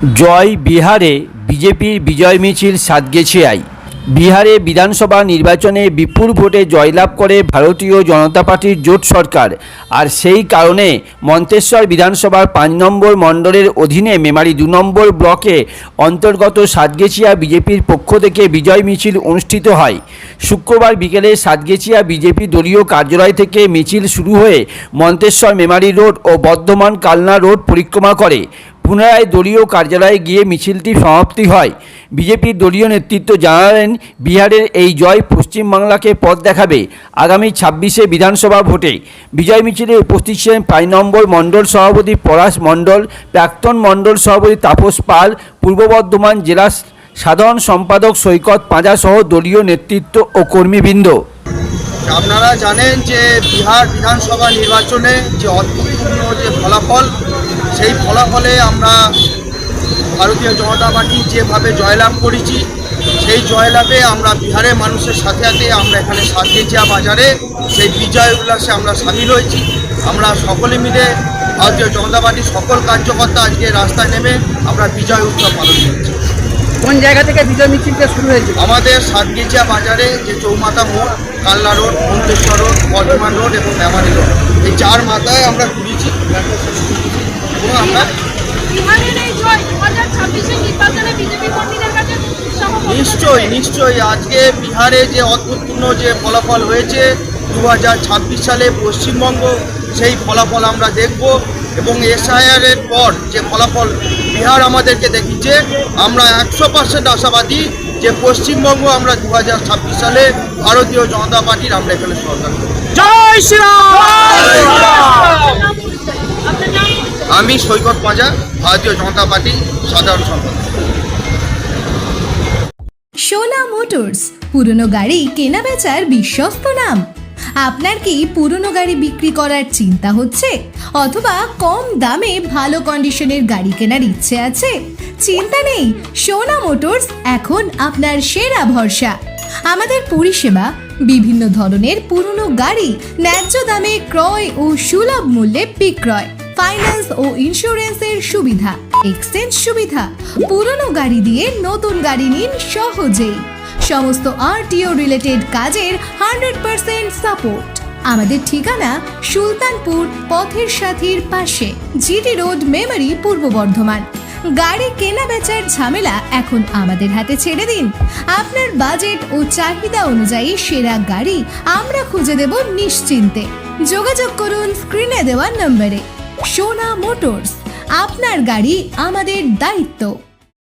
জয় বিহারে বিজেপির বিজয় মিছিল সাতগেছিয়ায়। বিহারে বিধানসভা নির্বাচনে বিপুল ভোটে জয়লাভ করে ভারতীয় জনতা পার্টির জোট সরকার। আর সেই কারণে মন্তেশ্বর বিধানসভার পাঁচ নম্বর মণ্ডলের অধীনে মেমারি দু নম্বর ব্লকে অন্তর্গত সাতগেছিয়া বিজেপির পক্ষ থেকে বিজয় মিছিল অনুষ্ঠিত হয়। শুক্রবার বিকেলে সাতগেছিয়া বিজেপি দলীয় কার্যালয় থেকে মিছিল শুরু হয়ে মন্তেশ্বর মেমারি রোড ও বর্ধমান কালনা রোড পরিক্রমা করে। পুনরায় দলীয় কার্যালয়ে গিয়ে মিছিলটি সমাপ্তি হয়। বিজেপির দলীয় নেতৃত্ব জানালেন, বিহারের এই জয় পশ্চিমবাংলাকে পথ দেখাবে। আগামী ছাব্বিশে বিধানসভা ভোটে বিজয় মিছিলে উপস্থিত ছিলেন পাঁচ নম্বর মণ্ডল সভাপতি পলাশ মণ্ডল, প্রাক্তন মণ্ডল সভাপতি তাপস পাল, পূর্ব বর্ধমান জেলা সাধারণ সম্পাদক সৈকত পাঁজা সহ দলীয় নেতৃত্ব ও কর্মীবৃন্দ। আপনারা জানেন যে বিহার বিধানসভা নির্বাচনে যে অদ্ভুতপূর্ণ যে ফলাফল সেই ফলাফলে আমরা ভারতীয় জনতা পার্টি যেভাবে জয়লাভ করেছি সেই জয়লাভে আমরা বিহারের মানুষের সাথে সাথে আমরা এখানে সাতগেজিয়া বাজারে। সেই বিজয় উল্লাসে আমরা সামিল হয়েছি। আমরা সকলে মিলে ভারতীয় জনতা পার্টির সকল কার্যকর্তা আজকে রাস্তায় নেমে আমরা বিজয় উৎসব পালন করছি। কোন জায়গা থেকে বিজয় মিছিলটা শুরু হয়েছে? আমাদের সাতগেজিয়া বাজারে যে চৌমাতা মোড় Kalna road Manteswar road Bardhaman road এবং মেমারি রোড এই চার মাথায় আমরা ঘুরেছি। এবং আমরা? বিহারের এই জয় দু হাজার ছাব্বিশে নির্বাচনে বিজেপি কর্মীদের কাছে নিশ্চয়ই নিশ্চয়ই। আজকে বিহারে যে অদ্ভুতপূর্ণ যে ফলাফল হয়েছে দু হাজার ছাব্বিশ সালে পশ্চিমবঙ্গ সেই ফলাফল আমরা দেখব এবং এসআইআর এর পর যে ফলাফল বিহার আমাদেরকে দেখিয়েছে আমরা একশো পার্সেন্ট আশাবাদী যে পশ্চিমবঙ্গ আমরা দু হাজার ছাব্বিশ সালে ভারতীয় জনতা পার্টির আমরা এখানে সরকার জয় শ্রীরাম আপনার নাম আমি সৈকত পাঁজা ভারতীয় জনতা পার্টি, সাধারণ সম্পাদক। সোনা মোটরস, পুরনো গাড়ি কেনা বেচার বিশ্বস্ত নাম। আপনার কি পুরনো গাড়ি বিক্রি করার চিন্তা হচ্ছে? অথবা কম দামে ভালো কন্ডিশনের গাড়ি কেনার ইচ্ছে আছে? চিন্তা নেই, সোনা মোটরস এখন আপনার সেরা ভরসা। আমাদের পরিষেবা, বিভিন্ন ধরনের পুরনো গাড়ি ন্যায্য দামে ক্রয় ও সুলভ মূল্যে বিক্রয়। ফাইন্যান্স ও ইন্স্যুরেন্সের সুবিধা এক্সচেঞ্জ সুবিধা, পুরনো গাড়ি দিয়ে নতুন গাড়ি নিন সহজেই। সমস্ত আরটিও রিলেটেড কাজের হান্ড্রেড পার্সেন্ট সাপোর্ট আমাদের ঠিকানা সুলতানপুর পথের সাথীর পাশে জিটি রোড মেমারি পূর্ব বর্ধমান। গাড়ি কেনা বেচার ঝামেলা এখন আমাদের হাতে ছেড়ে দিন। আপনার বাজেট ও চাহিদা অনুযায়ী সেরা গাড়ি আমরা খুঁজে দেব নিশ্চিন্তে। যোগাযোগ করুন স্ক্রিনে দেওয়া নম্বরে। সোনা মোটরস আপনার গাড়ি আমাদের দায়িত্ব।